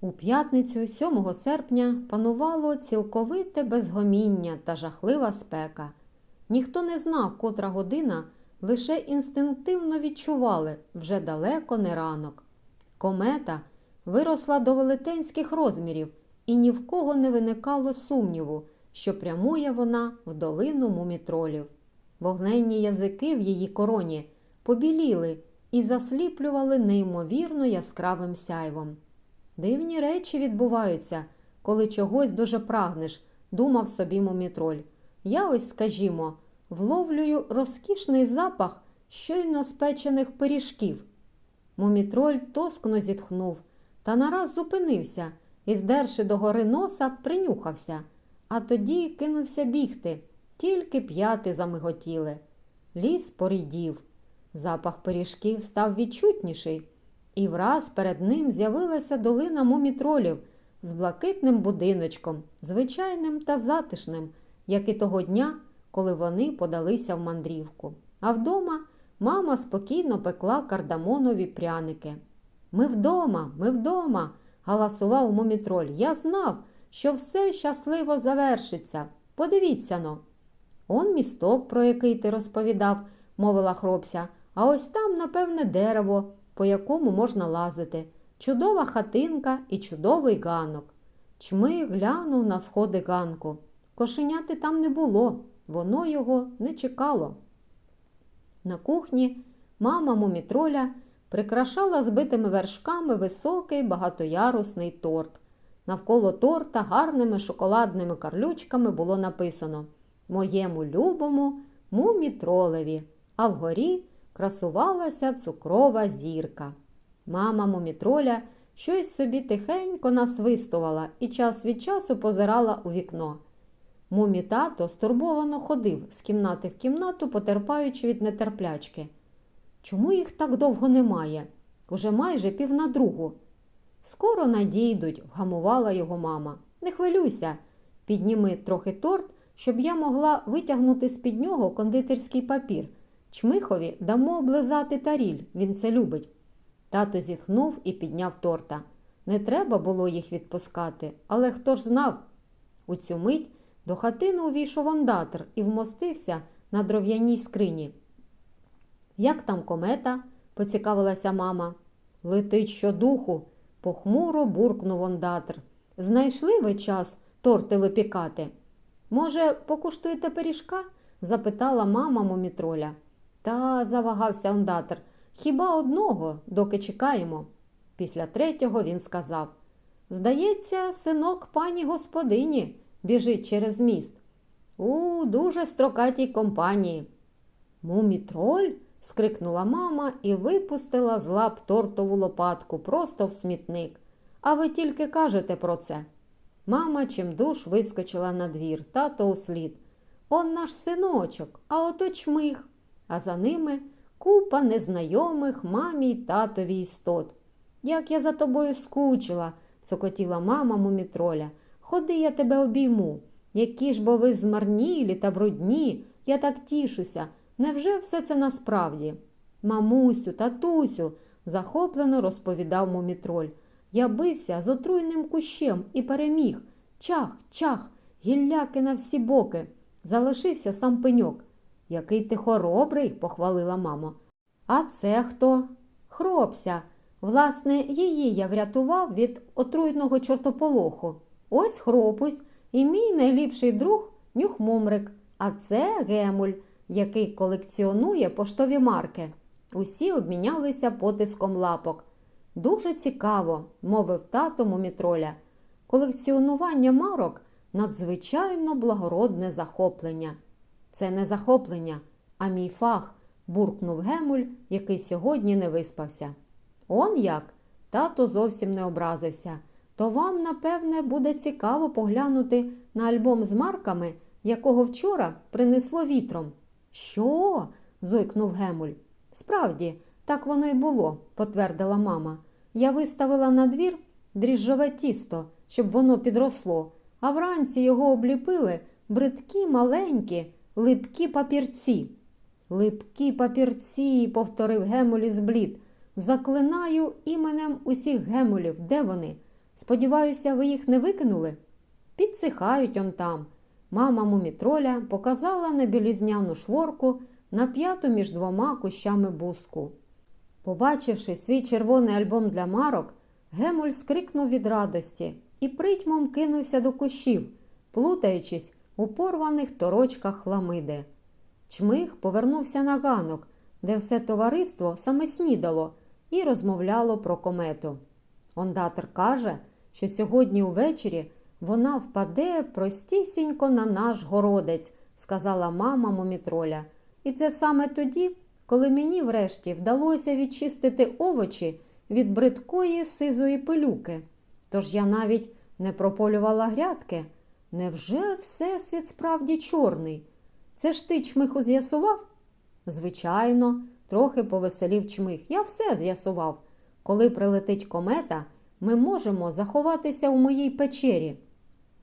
У п'ятницю, 7 серпня, панувало цілковите безгоміння та жахлива спека. Ніхто не знав, котра година, лише інстинктивно відчували вже далеко не ранок. Комета виросла до велетенських розмірів, і ні в кого не виникало сумніву, що прямує вона в долину мумітролів. Вогненні язики в її короні побіліли і засліплювали неймовірно яскравим сяйвом. Дивні речі відбуваються, коли чогось дуже прагнеш, думав собі мумітроль. Я ось, скажімо, вловлюю розкішний запах щойно спечених пиріжків. Мумітроль тоскно зітхнув та нараз зупинився і, здерши догори носа, принюхався, а тоді кинувся бігти, тільки п'яти замиготіли. Ліс порідів. Запах пиріжків став відчутніший, і враз перед ним з'явилася долина мумітролів з блакитним будиночком, звичайним та затишним, як і того дня, коли вони подалися в мандрівку. А вдома мама спокійно пекла кардамонові пряники. Ми вдома, ми вдома, галасував мумітроль. Я знав, що все щасливо завершиться. Подивіться но. Он місток, про який ти розповідав, мовила хробся, а ось там, напевне, дерево, по якому можна лазити, чудова хатинка і чудовий ганок. Чми глянув на сходи ганку. Кошеняти там не було, воно його не чекало. На кухні мама мумітроля прикрашала збитими вершками високий багатоярусний торт. Навколо торта гарними шоколадними карлючками було написано Моєму любому мумітролеві, а вгорі красувалася цукрова зірка. Мама мумітроля щось собі тихенько насвистувала і час від часу позирала у вікно. Мумі-тато стурбовано ходив з кімнати в кімнату, потерпаючи від нетерплячки. Чому їх так довго немає? Уже майже пів на другу. Скоро надійдуть, вгамувала його мама. Не хвилюйся, підніми трохи торт, щоб я могла витягнути з-під нього кондитерський папір. Чмихові дамо облизати таріль, він це любить. Тато зітхнув і підняв торта. Не треба було їх відпускати, але хто ж знав? У цю мить до хатини увійшов ондатр і вмостився на дров'яній скрині. Як там комета? поцікавилася мама. Летить щодуху, похмуро буркнув ондатр. Знайшли ви час торти випікати? Може, покуштуєте пиріжка? запитала мама мумітроля. Та завагався ондатр. Хіба одного, доки чекаємо? Після третього він сказав Здається, синок пані господині біжить через міст. У дуже строкатій компанії. Мумітроль? скрикнула мама і випустила з лап тортову лопатку просто в смітник. А ви тільки кажете про це. Мама чимдуж вискочила на двір, тато услід. Он наш синочок, а ото чмих, а за ними купа незнайомих мамі й татові істот. Як я за тобою скучила, цокотіла мама мумітроля. Ходи, я тебе обійму. Які ж бо ви змарнілі та брудні, я так тішуся. Невже все це насправді? Мамусю, татусю, захоплено розповідав мумітроль. Я бився з отруйним кущем і переміг. Чах, чах, гілляки на всі боки. Залишився сам пеньок. Який ти хоробрий, похвалила мама. А це хто? Хропся. Власне, її я врятував від отруйного чортополоху. Ось хропусь і мій найліпший друг нюхмумрик, а це Гемуль, який колекціонує поштові марки. Усі обмінялися потиском лапок. Дуже цікаво, мовив тато мумітроля. Колекціонування марок надзвичайно благородне захоплення. Це не захоплення, а мій фах, буркнув Гемуль, який сьогодні не виспався. Он як? Тато зовсім не образився. То вам, напевне, буде цікаво поглянути на альбом з марками, якого вчора принесло вітром. Що? зойкнув Гемуль. Справді, так воно й було, потвердила мама. Я виставила на двір дріжджове тісто, щоб воно підросло, а вранці його обліпили бридкі маленькі, липкі папірці. Липкі папірці, повторив Гемуль із блід. Заклинаю іменем усіх гемулів. Де вони? Сподіваюся, ви їх не викинули? Підсихають он там. Мама мумітроля показала на білізняну шворку на п'яту між двома кущами буску. Побачивши свій червоний альбом для марок, Гемуль скрикнув від радості і притьмом кинувся до кущів, плутаючись у порваних торочках хламиди. Чмих повернувся на ганок, де все товариство саме снідало і розмовляло про комету. Ондатор каже, що сьогодні увечері вона впаде простісінько на наш городець, сказала мама мумітроля. І це саме тоді, коли мені врешті вдалося відчистити овочі від бридкої сизої пилюки. Тож я навіть не прополювала грядки. Невже всесвіт справді чорний? Це ж ти чмиху з'ясував? Звичайно, трохи повеселів чмих. Я все з'ясував. Коли прилетить комета, ми можемо заховатися у моїй печері.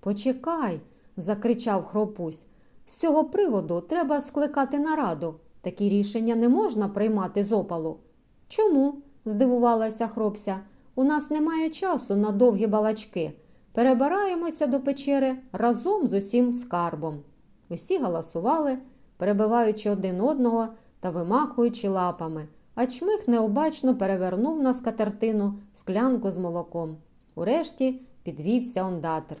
Почекай, закричав хропусь. З цього приводу треба скликати нараду. Такі рішення не можна приймати з опалу. Чому? здивувалася хропся. У нас немає часу на довгі балачки. Перебираємося до печери разом з усім скарбом. Усі галасували, перебиваючи один одного та вимахуючи лапами, а чмих необачно перевернув на скатертину склянку з молоком. Урешті підвівся ондатер.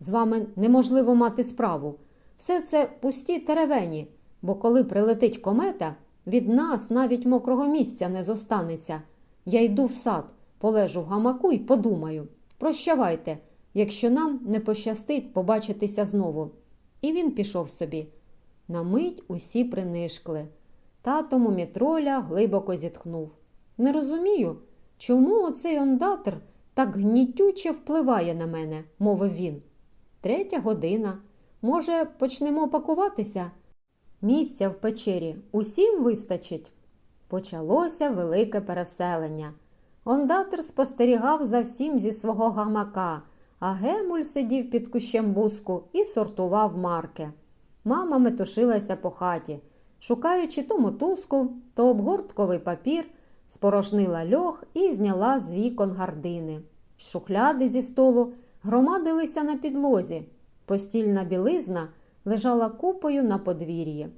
З вами неможливо мати справу. Все це пусті теревені, бо коли прилетить комета, від нас навіть мокрого місця не зостанеться. Я йду в сад, полежу в гамаку і подумаю. Прощавайте, якщо нам не пощастить побачитися знову. І він пішов собі. На мить усі принишкли. Тато мумітроля глибоко зітхнув. Не розумію, чому оцей ондатр так гнітюче впливає на мене, мовив він. Третя година. Може, почнемо пакуватися? Місця в печері усім вистачить. Почалося велике переселення. Ондатер спостерігав за всім зі свого гамака, а Гемуль сидів під кущем буску і сортував марки. Мама метушилася по хаті, шукаючи то мотузку, то обгортковий папір, спорожнила льох і зняла з вікон гардини. Шухляди зі столу громадилися на підлозі. Постільна білизна лежала купою на подвір'ї.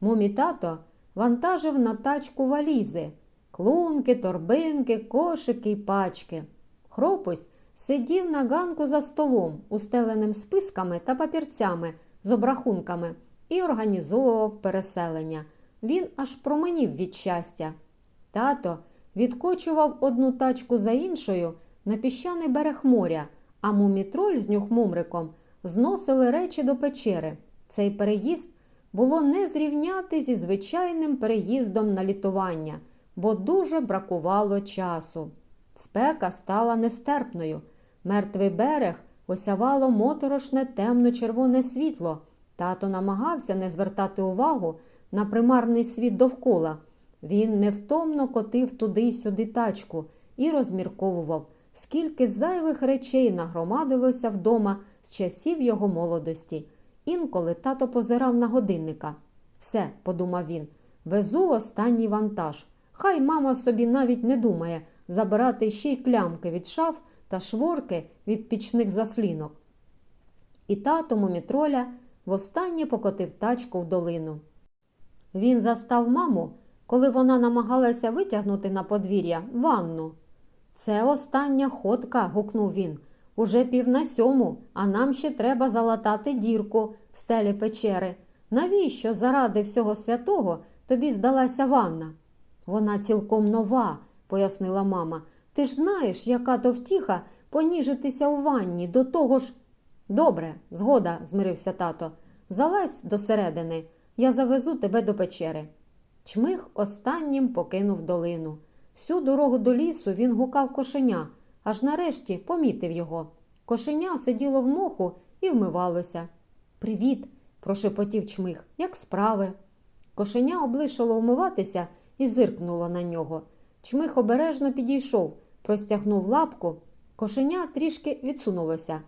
Мумі тато вантажив на тачку валізи, клунки, торбинки, кошики й пачки. Хропусь сидів на ганку за столом, устеленим списками та папірцями з обрахунками, і організовував переселення. Він аж променів від щастя. Тато відкочував одну тачку за іншою на піщаний берег моря, а мумітроль з нюхмумриком зносили речі до печери. Цей переїзд було не зрівняти зі звичайним переїздом на літування, бо дуже бракувало часу. Спека стала нестерпною. Мертвий берег осявало моторошне темно-червоне світло. Тато намагався не звертати увагу на примарний світ довкола. Він невтомно котив туди й сюди тачку і розмірковував, скільки зайвих речей нагромадилося вдома з часів його молодості. Інколи тато позирав на годинника. Все, подумав він, везу останній вантаж. Хай мама собі навіть не думає забирати ще й клямки від шаф та шворки від пічних заслінок. І тато мумітроля востаннє покотив тачку в долину. Він застав маму, коли вона намагалася витягнути на подвір'я ванну. Це остання ходка, гукнув він. Уже пів на сьому, а нам ще треба залатати дірку в стелі печери. Навіщо заради всього святого тобі здалася ванна? Вона цілком нова, пояснила мама. Ти ж знаєш, яка то втіха поніжитися у ванні, до того ж. Добре, згода, змирився тато. Залазь досередини, я завезу тебе до печери. Чмих останнім покинув долину. Всю дорогу до лісу він гукав кошеня, аж нарешті помітив його. Кошеня сиділо в моху і вмивалося. Привіт, прошепотів чмих, як справи. Кошеня облишило вмиватися і зиркнуло на нього. Чмих обережно підійшов, простягнув лапку. Кошеня трішки відсунулося.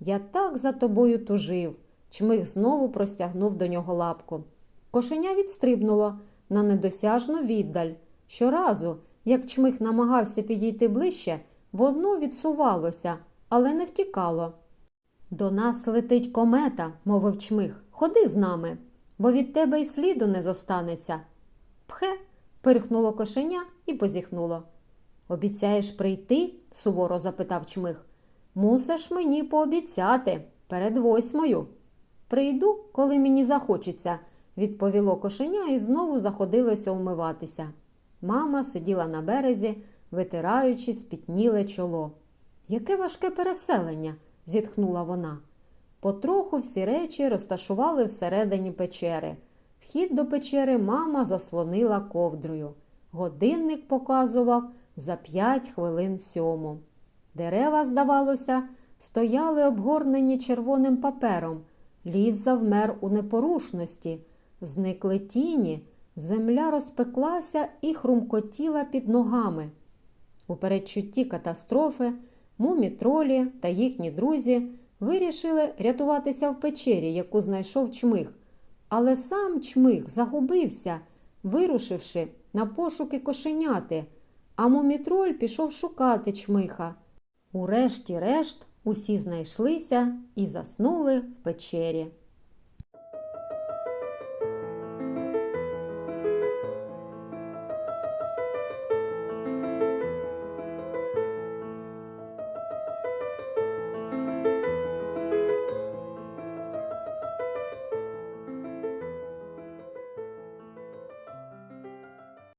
Я так за тобою тужив. Чмих знову простягнув до нього лапку. Кошеня відстрибнуло на недосяжну віддаль. Щоразу, як чмих намагався підійти ближче, воно відсувалося, але не втікало. До нас летить комета, мовив чмих. Ходи з нами, бо від тебе й сліду не зостанеться. Пхе, пирхнуло кошеня і позіхнуло. Обіцяєш прийти? суворо запитав чмих. Мусиш мені пообіцяти перед восьмою. Прийду, коли мені захочеться, відповіло кошеня і знову заходилося умиватися. Мама сиділа на березі, витираючи спітніле чоло. Яке важке переселення, зітхнула вона. Потроху всі речі розташували всередині печери. Вхід до печери мама заслонила ковдрою. Годинник показував за п'ять хвилин сьому. Дерева, здавалося, стояли обгорнені червоним папером. Ліс завмер у непорушності, зникли тіні, земля розпеклася і хрумкотіла під ногами. У передчутті катастрофи мумі-тролі та їхні друзі вирішили рятуватися в печері, яку знайшов чмих. Але сам чмих загубився, вирушивши на пошуки кошеняти, а мумітроль пішов шукати чмиха. Урешті-решт усі знайшлися і заснули в печері.